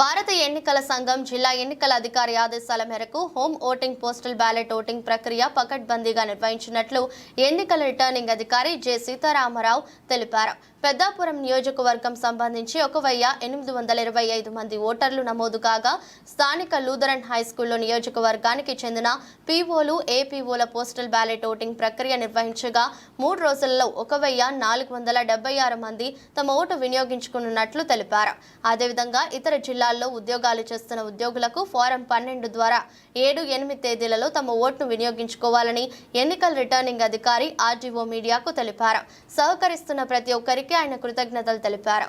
భారత ఎన్నికల సంఘం జిల్లా ఎన్నికల అధికారి ఆదేశాల మేరకు home voting postal ballot voting ప్రక్రియ పకడ్బందీగా నిర్వహించినట్లు ఎన్నికల రిటర్నింగ్ అధికారి జె. సీతారామరావు తెలిపారు. పెద్దాపురం నియోజకవర్గం సంబంధించి ఒక వెయ్యి ఎనిమిది వందల ఇరవై ఐదు మంది ఓటర్లు నమోదు కాగా స్థానిక లూథరన్ హై స్కూల్లో నియోజకవర్గానికి చెందిన పీఓలు ఏపీఓల పోస్టల్ బ్యాలెట్ ఓటింగ్ ప్రక్రియ నిర్వహించగా మూడు రోజుల్లో ఒక వెయ్యి నాలుగు వందల డెబ్బై ఆరు మంది తమ ఓటు వినియోగించుకున్నట్లు తెలిపారు. అదేవిధంగా ఇతర జిల్లా జిల్లాల్లో ఉద్యోగాలు చేస్తున్న ఉద్యోగులకు ఫారం పన్నెండు ద్వారా ఏడు ఎనిమిది తేదీలలో తమ ఓటును వినియోగించుకోవాలని ఎన్నికల రిటర్నింగ్ అధికారి ఆర్డీఓ మీడియాకు తెలిపారు. సహకరిస్తున్న ప్రతి ఒక్కరికి ఆయన కృతజ్ఞతలు తెలిపారు.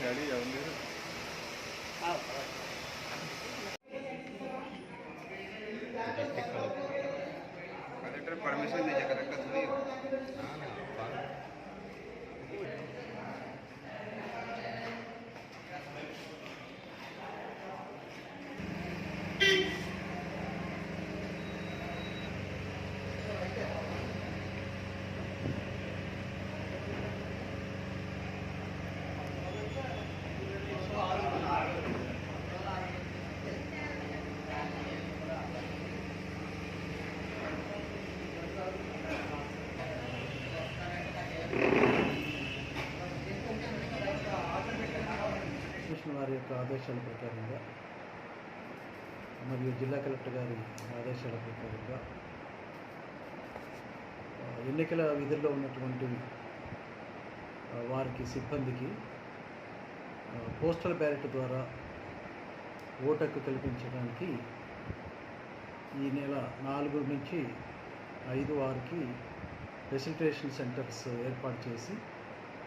गाड़ी जाओ मेरे परमिशन दीजिए करेक्ट थोड़ी యొక్క ఆదేశాల ప్రకారంగా మరియు జిల్లా కలెక్టర్ గారి ఆదేశాల ప్రకారంగా ఎన్నికల విధుల్లో ఉన్నటువంటి వారికి సిబ్బందికి పోస్టల్ బ్యాలెట్ ద్వారా ఓటకు కల్పించడానికి ఈ నెల నాలుగు నుంచి ఐదు వారికి ఫెసిలిటేషన్ సెంటర్స్ ఏర్పాటు చేసి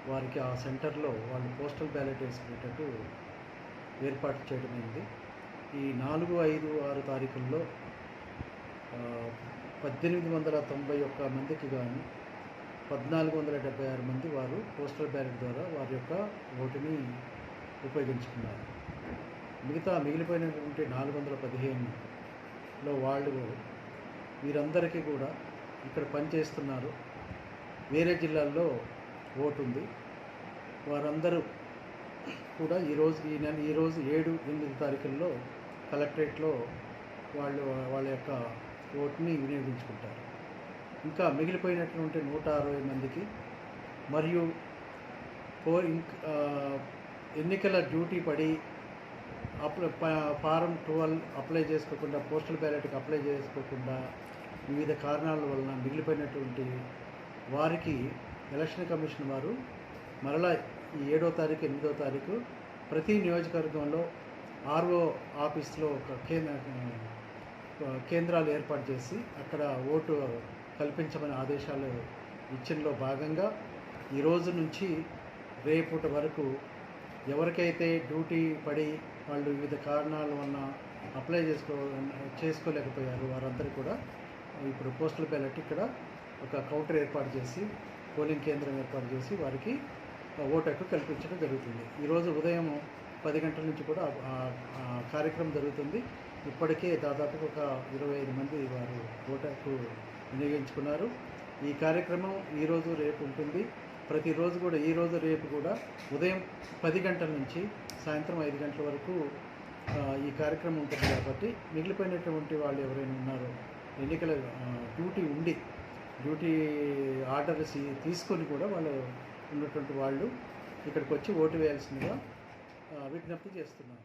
వారికి ఆ సెంటర్లో వాళ్ళు పోస్టల్ బ్యాలెట్ వేసుకునేటట్టు ఏర్పాటు చేయడమైంది. ఈ నాలుగు ఐదు ఆరు తారీఖుల్లో పద్దెనిమిది వందల తొంభై ఒక్క మందికి గాను పద్నాలుగు వందల డెబ్బై ఆరు మంది వారు పోస్టల్ బ్యాలెట్ ద్వారా వారి యొక్క ఓటుని ఉపయోగించుకున్నారు. మిగతా మిగిలిపోయినటువంటి నాలుగు వందల పదిహేనులో వాళ్ళు వీరందరికీ కూడా ఇక్కడ పనిచేస్తున్నారు. వేరే జిల్లాల్లో ఓటు ఉంది. వారందరూ కూడా ఈరోజు ఈ నెల ఈరోజు ఏడు ఎనిమిది తారీఖుల్లో కలెక్టరేట్లో వాళ్ళు వాళ్ళ యొక్క ఓటుని వినియోగించుకుంటారు. ఇంకా మిగిలిపోయినటువంటి నూట అరవై మందికి మరియు పో ఎన్నికల డ్యూటీ పడి అప్లై ఫారం ట్వెల్వ్ అప్లై చేసుకోకుండా పోస్టల్ బ్యాలెట్కి అప్లై చేసుకోకుండా వివిధ కారణాల వలన మిగిలిపోయినటువంటి వారికి ఎలక్షన్ కమిషన్ వారు మరలా ఈ ఏడో తారీఖు ఎనిమిదో తారీఖు ప్రతి నియోజకవర్గంలో ఆర్ఓ ఆఫీస్లో ఒక కేంద్ర కేంద్రాలు ఏర్పాటు చేసి అక్కడ ఓటు కల్పించమని ఆదేశాలు ఇచ్చినలో భాగంగా ఈ రోజు నుంచి రేపటి వరకు ఎవరికైతే డ్యూటీ పడి వాళ్ళు వివిధ కారణాల వలన అప్లై చేసుకో చేసుకోలేకపోయారు వారందరూ కూడా ఇప్పుడు పోస్టల్ బ్యాలెట్ ఇక్కడ ఒక కౌంటర్ ఏర్పాటు చేసి పోలింగ్ కేంద్రం ఏర్పాటు చేసి వారికి ఓటు హక్కు కల్పించడం జరుగుతుంది. ఈరోజు ఉదయం పది గంటల నుంచి కూడా కార్యక్రమం జరుగుతుంది. ఇప్పటికే దాదాపు ఒక ఇరవై ఐదు మంది వారు ఓటు హక్కు వినియోగించుకున్నారు. ఈ కార్యక్రమం ఈరోజు రేపు ఉంటుంది. ప్రతిరోజు కూడా ఈరోజు రేపు కూడా ఉదయం పది గంటల నుంచి సాయంత్రం ఐదు గంటల వరకు ఈ కార్యక్రమం ఉంటుంది కాబట్టి మిగిలిపోయినటువంటి వాళ్ళు ఎవరైనా ఉన్నారో ఎన్నికల డ్యూటీ ఉండి డ్యూటీ ఆర్డర్స్ తీసుకొని కూడా వాళ్ళు ఉన్నటువంటి వాళ్ళు ఇక్కడికి వచ్చి ఓటు వేయాల్సిందిగా విజ్ఞప్తి చేస్తున్నాను.